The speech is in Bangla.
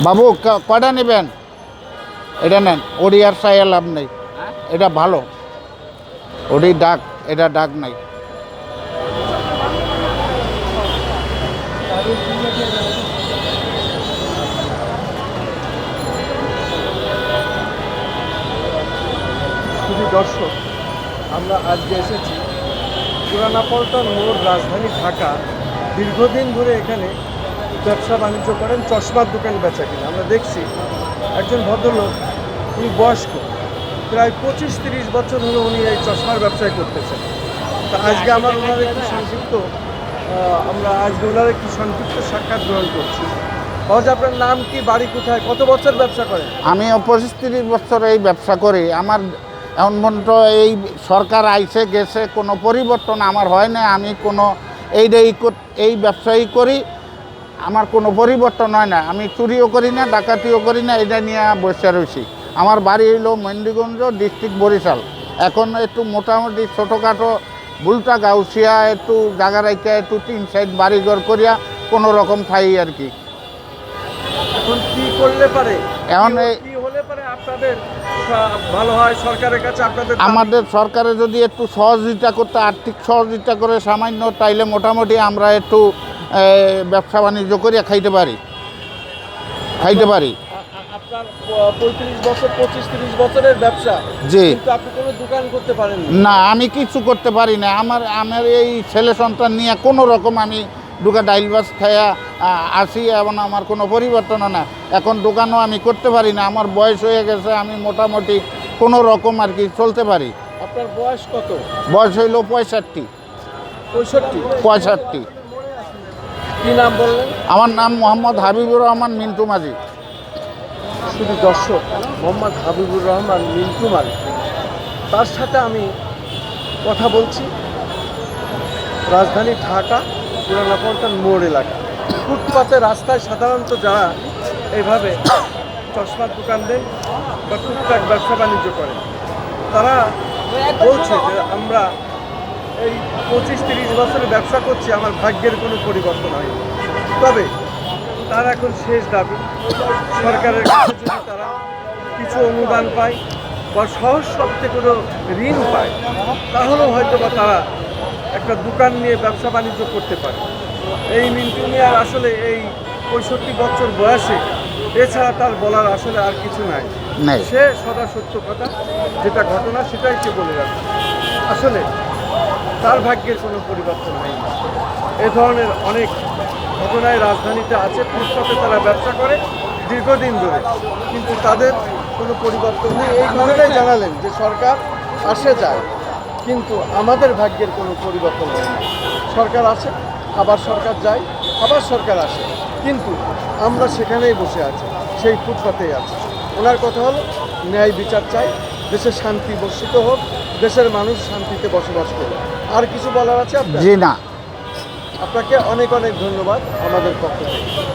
বাবু, ক- কয়টা নেবেন? এটা নেন, ওডি আর সাইয়া লাভ নেই। এটা ভালো। ওডি ডাক, এটা ডাক নাই। দর্শক, আমরা আজকে এসেছি পুরানা পল্টন মোড় রাজধানী ঢাকা। দীর্ঘদিন ধরে এখানে ব্যবসা বাণিজ্য করেন, চশমার দোকান বেচা কিনা। আমরা দেখছি একজন ভদ্রলোক, উনি বয়স্ক, প্রায় পঁচিশ তিরিশ বছর হলো উনি এই চশমার ব্যবসায় করতেছেন। তা আজকে আমার ওনার একটু সংক্ষিপ্ত আমরা আজকে ওনার একটু সংক্ষিপ্ত সাক্ষাৎ গ্রহণ করছি। সহজ আপনার নাম কি, বাড়ি কোথায়, কত বছর ব্যবসা করেন? আমি পঁচিশ তিরিশ বছর এই ব্যবসা করি। আমার এমন পর্যন্ত এই সরকার আইসে গেছে, কোনো পরিবর্তন আমার হয় না আমি কোনো এইটাই এই ব্যবসায়ী করি। আমার কোনো পরিবর্তন হয় না। আমি চুরিও করি না ডাকাতিও করি না এটা নিয়ে বসে রয়েছি আমার বাড়ি হইল মেন্ডিগঞ্জ ডিস্ট্রিক্ট বরিশাল। এখন একটু মোটামুটি ছোটোখাটো বুলটা গাউসিয়া একটু জায়গা রাইকা একটু তিন সাইড বাড়িঘর করিয়া কোনো রকম খাই আর কি। এখন কি করলে পারে? এখন আপনাদের ভালো হয় সরকারের কাছে আপনাদের আমাদের সরকারে যদি একটু সহযোগিতা করতে আর্থিক সহযোগিতা করে সামান্য তাইলে মোটামুটি আমরা একটু ব্যবসা বাণিজ্য করিয়া খাইতে পারি। খাইতে পারি। আ- আ- আপনার পঁয়ত্রিশ বছর পঁচিশ তিরিশ বছরের ব্যবসা। জি। আপনি কোনো দোকান করতে পারেন না আমি কিছু করতে পারি না। আমার আমার এই ছেলে সন্তান নিয়ে কোনো রকম আমি দুকা ডাইল বাস খাইয়া আসি এবং আমার কোনো পরিবর্তন না। এখন দোকানও আমি করতে পারি না। আমার বয়স হয়ে গেছে আমি মোটামুটি কোনো রকম আর কি চলতে পারি। আপনার বয়স কত? বয়স হইল পঁয়ষট্টি। পঁয়ষট্টি? পঁয়ষট্টি। কি নাম বললেন? আমার নাম মোহাম্মদ হাবিবুর রহমান মিন্টু মাঝি। শুধু দর্শক মোহাম্মদ হাবিবুর রহমান মিন্টু মালিক তার সাথে আমি কথা বলছি। রাজধানী ঢাকা পুরানা পল্টন মোড় এলাকা। ফুটপাতে রাস্তায় সাধারণত যারা এইভাবে চশমার দোকান দেন বা টুকটাক ব্যবসা বাণিজ্য করেন তারা বলছে যে আমরা এই পঁচিশ তিরিশ বছরের ব্যবসা করছি আমার ভাগ্যের কোনো পরিবর্তন হয়নি। তবে তার এখন শেষ দাবি সরকারের কাছে যদি তারা কিছু অনুদান পায় বা সহজ শর্তে কোনো ঋণ পায় তাহলেও হয়তো বা তারা একটা দোকান নিয়ে ব্যবসা বাণিজ্য করতে পারে। এই মিন্টু মিয়ার আসলে এই পঁয়ষট্টি বছর বয়সে এছাড়া তার বলার আসলে আর কিছু নাই। সে সদা সত্য কথা যেটা ঘটনা সেটাই সে বলে যাচ্ছে আসলে তার ভাগ্যের কোনো পরিবর্তন হয়নি এ ধরনের অনেক ঘটনায় রাজধানীতে আছে ফুটপাতে তারা ব্যবসা করে দীর্ঘদিন ধরে। কিন্তু তাদের কোনো পরিবর্তন নেই। এই ঘটনাই জানালেন যে সরকার আসে যায়, কিন্তু আমাদের ভাগ্যের কোনো পরিবর্তন হয় না। সরকার আসে, আবার সরকার যায়, আবার সরকার আসে। কিন্তু আমরা সেখানেই বসে আছি, সেই ফুটপাতেই আছি। ওনার কথা হলো, ন্যায় বিচার চাই, দেশে শান্তি বর্ষিত হোক, দেশের মানুষ শান্তিতে বসবাস করুক। আর কিছু বলার আছে জি না। আপনাকে অনেক অনেক ধন্যবাদ আমাদের পক্ষ থেকে।